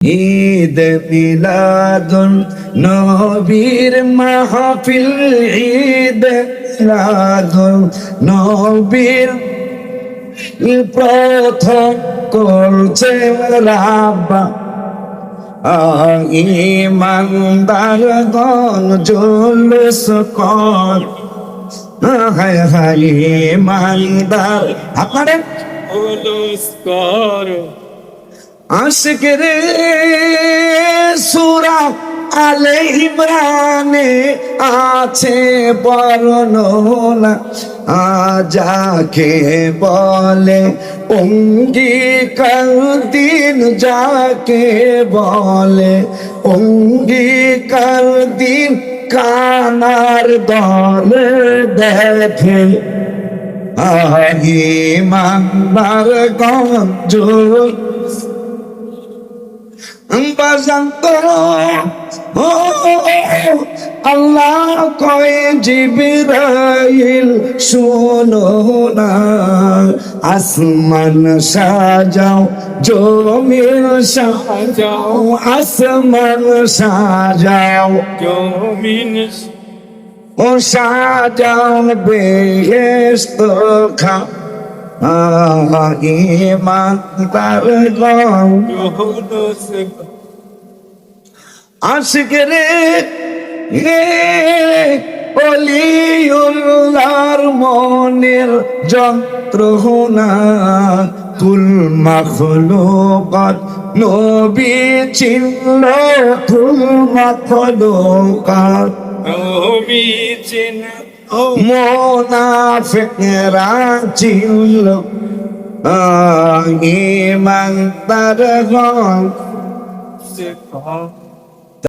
ঈদ মিলাদুন নবীর মাহফিল, ঈদ মিলাদুন নবীর প্রথম করছে রাব্বা। ইমানদার গণ জুলুস কর। হায় হায় ইমানদার আপনারে উলুস কর। আশিক সুরা আলে ইমরানে আছে বর্ণনা। আজাকে বলে, অঙ্গীকার দিন যাকে বলে, অঙ্গীকার দিন কানার দলে দেখে। আহি মাংবার গঞ্জ আল্লাহ কয়ে জিবিরাইল শোনো না। আসমান সাজাও জমিন সাজাও আসমান সাজাও। জমিন ও সাজাও বেহেস্ত খা। ইমান তার গম উলুস আশিক রে রে অলিউল্লাহর মনের যন্ত্রণা কুল মাখলুকাত নবী চিনল কুল মাখলুকাত নবী চেনা ও মোনাফেকরা ছিল ইমান তার গম সে কর